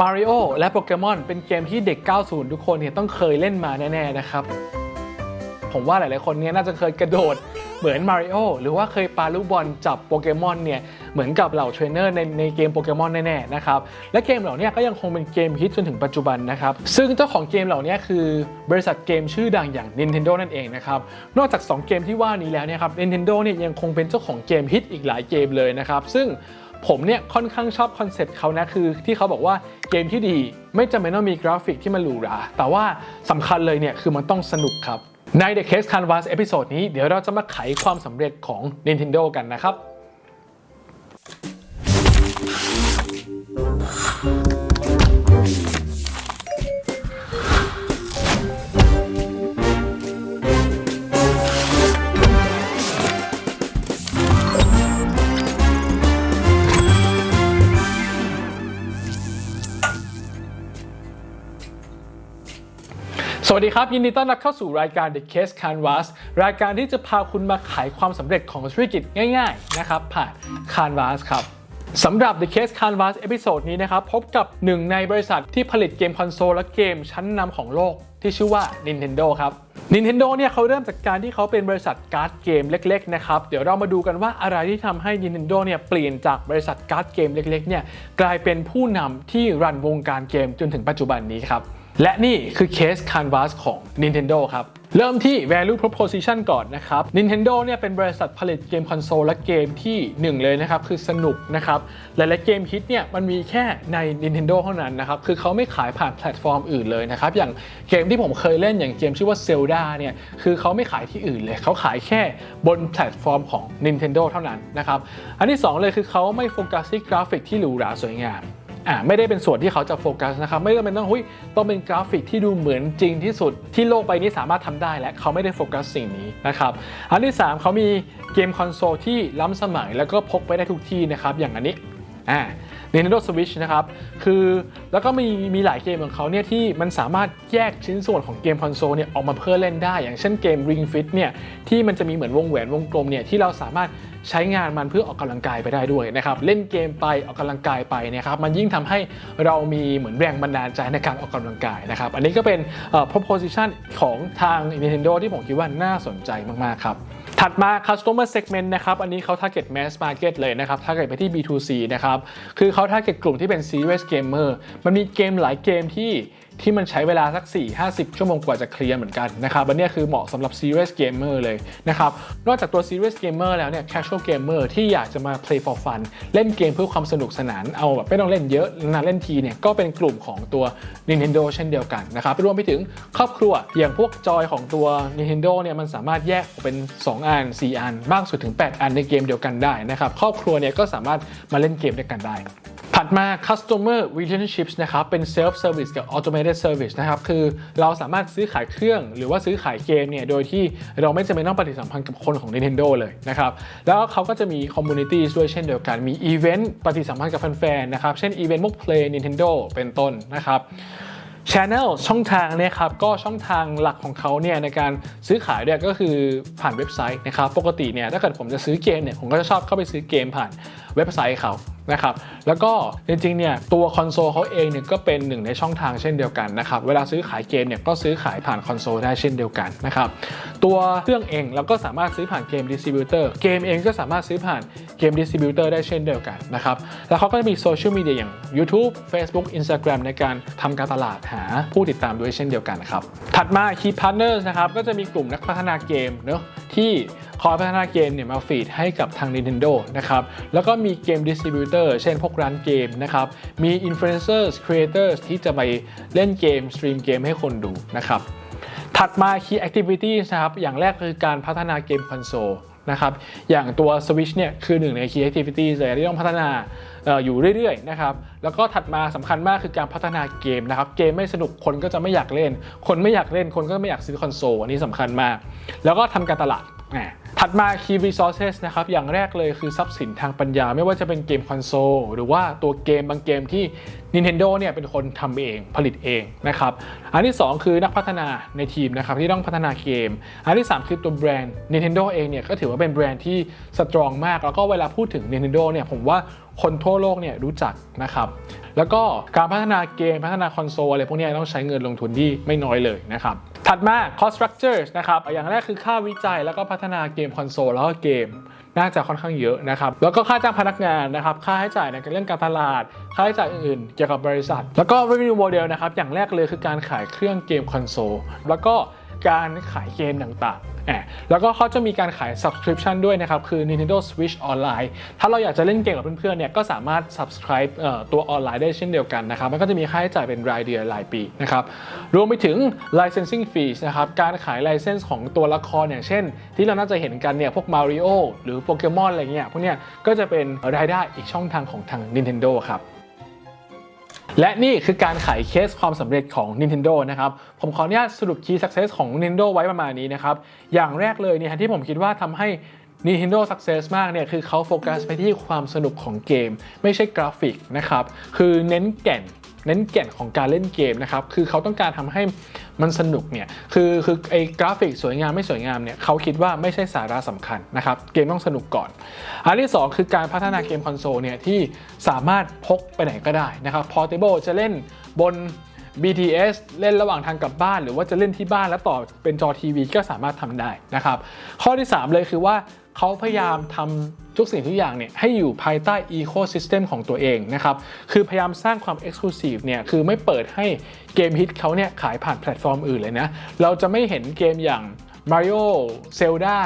Mario และโปเกมอนเป็นเกมที่เด็ก 90 ทุกคนเนี่ยต้องเคยเล่นมาแน่ๆนะครับ ผมว่าหลายๆคนเนี่ยน่าจะเคยกระโดดเหมือนมาริโอหรือว่าเคยปาลูกบอลจับโปเกมอนเนี่ยเหมือนกับเหล่าเทรนเนอร์ในในเกมโปเกมอนแน่ๆนะครับและเกมเหล่านี้ก็ยังคงเป็นเกมฮิตจนถึงปัจจุบันนะครับซึ่งเจ้าของเกมเหล่านี้คือบริษัทเกมชื่อดังอย่าง Nintendo นั่นเองนะครับนอกจาก 2 เกมที่ว่านี้แล้วเนี่ยครับ Nintendo เนี่ยยังคงเป็นเจ้าของเกมฮิตอีกหลายเกมเลยนะครับซึ่ง ผมเนี่ยค่อนข้างชอบคอนเซ็ปต์เขานะคือ ที่เขาบอกว่าเกมที่ดี ไม่จำเป็นต้องมีกราฟิกที่มันหรูหราแต่ว่าสำคัญเลยเนี่ยคือมันต้องสนุกครับใน The Case Canvas เอพิโซดนี้เดี๋ยวเราจะมาไขความสำเร็จของ Nintendo กันนะครับ สวัสดีครับ ยินดีต้อนรับเข้าสู่รายการ The Case Canvas รายการที่จะพาคุณมาไขความสำเร็จของธุรกิจง่ายๆนะครับผ่าน Canvas ครับสำหรับ The Case Canvas เอพิโซดนี้นะครับพบกับหนึ่งในบริษัทที่ผลิตเกมคอนโซลและเกมชั้นนำของโลกที่ชื่อว่า Nintendo ครับ Nintendo เนี่ยเขาเริ่มจากการที่เขาเป็นบริษัทการ์ดเกมเล็กๆนะครับเดี๋ยวเรามาดูกันว่าอะไรที่ทำให้ Nintendo เนี่ยเปลี่ยนจากบริษัทการ์ดเกมเล็กๆเนี่ยกลายเป็นผู้นำที่รันวงการเกมจนถึงปัจจุบันนี้ครับ และนี่คือเคส Canvas ของ Nintendo ครับ เริ่มที่ value proposition ก่อนนะครับ Nintendo เนี่ยเป็นบริษัทผลิตเกมคอนโซลและเกมที่หนึ่งเลยนะครับ คือสนุกนะครับ หลายๆเกมฮิตเนี่ยมันมีแค่ใน Nintendo เท่านั้นนะครับ คือเขาไม่ขายผ่านแพลตฟอร์มอื่นเลยนะครับ อย่างเกมที่ผมเคยเล่นอย่างเกมชื่อว่า Zelda เนี่ยคือเขาไม่ขายที่อื่นเลย เขาขายแค่บนแพลตฟอร์มของ Nintendo เท่านั้นนะครับ อันที่สองเลยคือเขาไม่โฟกัสที่กราฟิกที่หรูหราสวยงาม อ่าไม่ได้เป็นส่วนที่เขาจะโฟกัสนะครับไม่จำเป็นต้องหุ้ยต้องเป็นกราฟิกที่ดูเหมือนจริงที่สุดที่โลกใบนี้สามารถทำได้และเขาไม่ได้โฟกัสสิ่งนี้นะครับอันที่ 3 เขามีเกมคอนโซลที่ล้ำสมัยแล้วก็พกไปได้ทุกที่นะครับอย่างอันนี้อ่า Nintendo Switch นะครับ คือแล้วก็มีมีหลายเกมของเขาเนี่ยที่มันสามารถแยกชิ้นส่วนของเกมคอนโซลเนี่ยออกมาเพื่อเล่นได้ อย่างเช่นเกม Ring Fit เนี่ยที่มันจะมีเหมือนวงแหวนวงกลมเนี่ยที่เราสามารถใช้งานมันเพื่อออกกำลังกายไปได้ด้วยนะครับ เล่นเกมไปออกกำลังกายไปนะครับ มันยิ่งทำให้เรามีเหมือนแรงบันดาลใจในการออกกำลังกายนะครับ อันนี้ก็เป็น proposition ของทาง Nintendo ที่ผมคิดว่าน่าสนใจมาก ๆ ครับ ถัดมา customer segment นะครับ อันนี้เขา target mass market เลยนะครับ target ไปที่ B2C นะครับ คือเขา target กลุ่มที่เป็น serious gamer มันมีเกมหลายเกมที่ ที่มันใช้เวลาสัก 4-50 ชั่วโมงกว่าจะเคลียร์เหมือนกันนะครับอันเนี้ยคือเหมาะสำหรับ serious gamer เลยนะครับนอกจากตัว serious gamer แล้วเนี่ย casual gamer ที่อยากจะมา play for fun เล่นเกมเพื่อความสนุกสนานเอาแบบไม่ต้องเล่นเยอะนานเล่นทีเนี่ยก็เป็นกลุ่มของตัว Nintendo เช่นเดียวกันนะครับรวมไปถึงครอบครัวอย่างพวกจอยของตัว Nintendo เนี่ยมันสามารถแยกออกเป็น 2 อัน 4 อัน มากสุดถึง 8 อันในเกมเดียวกันได้นะครับครอบครัวเนี่ยก็สามารถมาเล่นเกมด้วยกันได้ ถัดมา customer relationships นะครับ เป็น self service กับ automated service นะครับ คือเราสามารถซื้อขายเครื่อง หรือว่าซื้อขายเกมเนี่ย โดยที่เราไม่จำเป็นต้องปฏิสัมพันธ์กับคนของ Nintendo เลยนะครับ แล้วเขาก็จะมี community ด้วยเช่นเดียวกัน มี event ปฏิสัมพันธ์กับแฟนๆ นะครับ เช่น event มุก play Nintendo เป็นต้นนะครับ Channel ช่องทางเนี่ยครับก็ช่องทางหลักของเขาเนี่ยในการซื้อขายเนี่ยก็คือผ่านเว็บไซต์นะครับปกติเนี่ยถ้าเกิดผมจะซื้อเกมเนี่ยผมก็จะชอบเข้าไปซื้อเกมผ่านเว็บไซต์เขานะครับแล้วก็จริงๆเนี่ยตัวคอนโซลเขาเองเนี่ยก็เป็นหนึ่งในช่องทางเช่นเดียวกันนะครับเวลาซื้อขายเกมเนี่ยก็ซื้อขายผ่านคอนโซลได้เช่นเดียวกันนะครับ ตัวเครื่องเองเราก็สามารถซื้อผ่านเกมดิสติบิวเตอร์เกมเองก็สามารถซื้อผ่านเกมดิสติบิวเตอร์ได้เช่นเดียวกันนะครับแล้วเขาก็จะมีโซเชียลมีเดียอย่าง YouTube Facebook Instagram ในการทำการตลาดหาผู้ติดตามด้วยเช่นเดียวกันครับถัดมา Key Partners นะครับก็จะมีกลุ่มนักพัฒนาเกมเนอะที่คอยพัฒนาเกมเนี่ยมาฟีดให้กับทาง Nintendo นะครับแล้วก็มีเกม Distributor เช่นพวกร้านเกมนะครับมี Influencers Creators ที่จะไปเล่นเกมสตรีมเกมให้คนดูนะครับ ถัดมา Key Activities นะครับ อย่างแรกคือการพัฒนาเกมคอนโซลนะครับอย่างตัว Switch เนี่ยคือหนึ่งใน Key Activities เลยที่ต้องพัฒนาอออยู่เรื่อยๆนะครับแล้วก็ถัดมาสำคัญมากคือการพัฒนาเกมนะครับเกมไม่สนุกคนก็จะไม่อยากเล่น คนไม่อยากเล่นคนก็ไม่อยากซื้อคอนโซลอันนี้สำคัญมาก แล้วก็ทำการตลาด ถัดมา Key Resources นะครับ อย่างแรกเลยคือทรัพย์สินทางปัญญา ไม่ว่าจะเป็นเกมคอนโซลหรือว่าตัวเกมบางเกมที่ Nintendo เนี่ยเป็นคนทำเองผลิตเองนะครับ อันที่ 2 คือนักพัฒนาในทีมนะครับที่ต้องพัฒนาเกม อันที่ 3 คือตัวแบรนด์ Nintendo เองเนี่ยก็ถือว่าเป็นแบรนด์ที่สตรองมาก แล้วก็เวลาพูดถึง Nintendo เนี่ยผมว่าคนทั่วโลกเนี่ยรู้จักนะครับ แล้วก็การพัฒนาเกมพัฒนาคอนโซลอะไรพวกนี้ต้องใช้เงินลงทุนที่ไม่น้อยเลยนะครับ ถัดมา cost structures นะครับ อย่างแรกคือค่าวิจัยแล้วก็พัฒนาเกมคอนโซลแล้วก็เกมน่าจะค่อนข้างเยอะนะครับ แล้วก็ค่าจ้างพนักงานนะครับ ค่าใช้จ่ายในเรื่องการตลาด ค่าใช้จ่ายอื่นๆ เกี่ยวกับบริษัท แล้วก็ revenue model นะครับ อย่างแรกเลยคือการขายเครื่องเกมคอนโซล แล้วก็การขายเกมต่างๆ อบแล้วก็เขาจะมีการขาย subscription ด้วยนะครับ คือ Nintendo Switch Online ถ้าเราอยากจะเล่นเกมกับเพื่อนๆเนี่ยก็สามารถ subscribe ตัวออนไลน์ได้เช่นเดียวกันนะครับ มันก็จะมีค่าใช้จ่ายเป็นรายเดือนรายปีนะครับ รวมไปถึง licensing fees นะครับ การขาย license ของตัวละครอย่างเช่น ที่เราน่าจะเห็นกันเนี่ยพวก Mario หรือโปเกมอนอะไรเงี้ยพวกเนี้ยก็จะเป็นรายได้อีกช่องทางของทาง Nintendo ครับ และนี่คือการขายเคสความสำเร็จของ Nintendo นะครับ ผมขออนุญาตสรุป Key Success ของ Nintendo ไว้ประมาณนี้นะครับ อย่างแรกเลยเนี่ยที่ผมคิดว่าทำให้ Nintendo Success มากเนี่ยคือเขาโฟกัสไปที่ความสนุกของเกม ไม่ใช่กราฟิกนะครับ คือเน้นแก่น เน้นแก่นของการเล่นเกมนะครับ คือเขาต้องการทำให้มันสนุกเนี่ย คือคือไอ้กราฟิกสวยงามไม่สวยงามเนี่ยเขาคิดว่าไม่ใช่สาระสำคัญนะครับ เกมต้องสนุกก่อน อันที่ 2 คือการพัฒนาเกมคอนโซลเนี่ยที่สามารถพกไปไหนก็ได้นะครับ Portable จะเล่นบน BTS เล่นระหว่างทางกลับบ้าน หรือว่าจะเล่นที่บ้านแล้วต่อเป็นจอทีวีก็สามารถทำได้นะครับ ข้อที่ 3 เลยคือว่า เขาพยายามทำทุกสิ่งทุกอย่างเนี่ยให้อยู่ภายใต้ Ecosystem ของตัวเองนะครับ คือพยายามสร้างความ Exclusive เนี่ย คือไม่เปิดให้เกมฮิตเขาเนี่ยขายผ่านแพลตฟอร์มอื่นเลยนะ เราจะไม่เห็นเกมอย่าง Mario Zelda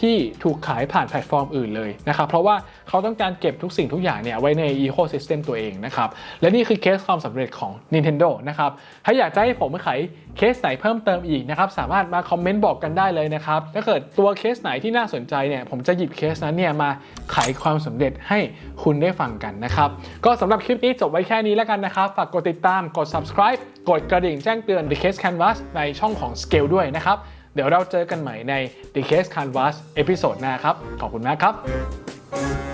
ที่ถูกขายผ่านแพลตฟอร์มอื่นเลยนะครับ เพราะว่าเขาต้องการเก็บทุกสิ่งทุกอย่างเนี่ยไว้ใน Ecosystem ตัวเองนะครับ และนี่คือเคสความสำเร็จของ Nintendo นะครับ ถ้าอยากจะให้ผมมาไขเคสไหนเพิ่มเติมอีกนะครับ สามารถมาคอมเมนต์บอกกันได้เลยนะครับ ถ้าเกิดตัวเคสไหนที่น่าสนใจเนี่ยผมจะหยิบเคสนั้นเนี่ยมาไขความสำเร็จให้คุณได้ฟังกันนะครับ ก็สำหรับคลิปนี้จบไว้แค่นี้แล้วกันนะครับ ฝากกดติดตาม กด subscribe กดกระดิ่งแจ้งเตือน The Case Canvas ในช่องของ Scale ด้วยนะครับ เดี๋ยวเราเจอกันใหม่ใน The Case Canvas เอพิโซดหน้าครับ ขอบคุณมากครับ